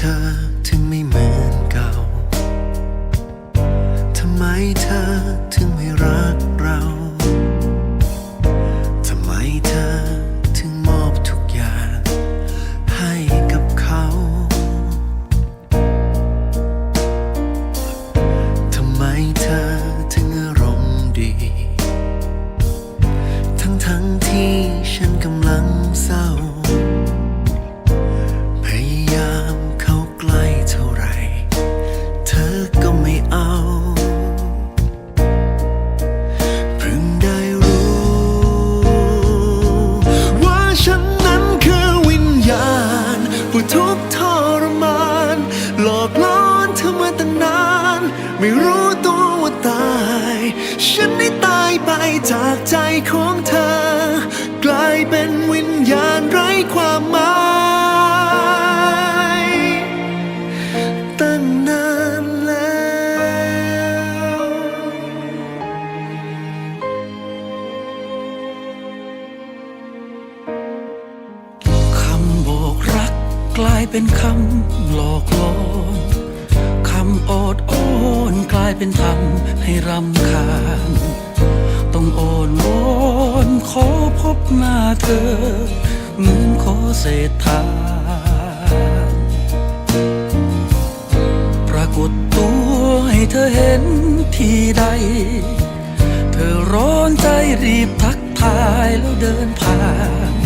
time ไม่รู้ตัวว่าตาย ฉันได้ตายไปจากใจของเธอ กลายเป็นวิญญาณไร้ความหมาย ตั้งนานแล้ว คำบอกรักกลายเป็นคำหลอกลวง คำอดโอนกลายเป็นทำให้รำคาญ ต้องโอนวอนขอพบหน้าเธอ เหมือนขอเศษทานปรากฏตัวให้เธอเห็นที่ใด เธอร้อนใจรีบทักทายแล้วเดินผ่าน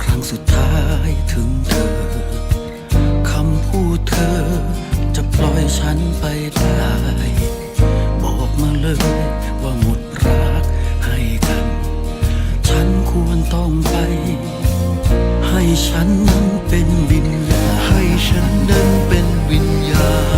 ครั้งสุดท้ายถึงเธอ คำพูดเธอจะปล่อยฉันไปได้ บอกมาเลยว่าหมดรักให้กัน ฉันควรต้องไป ให้ฉันนั้นเป็นวิญญาให้ฉันนั้นเป็นวิญญาณ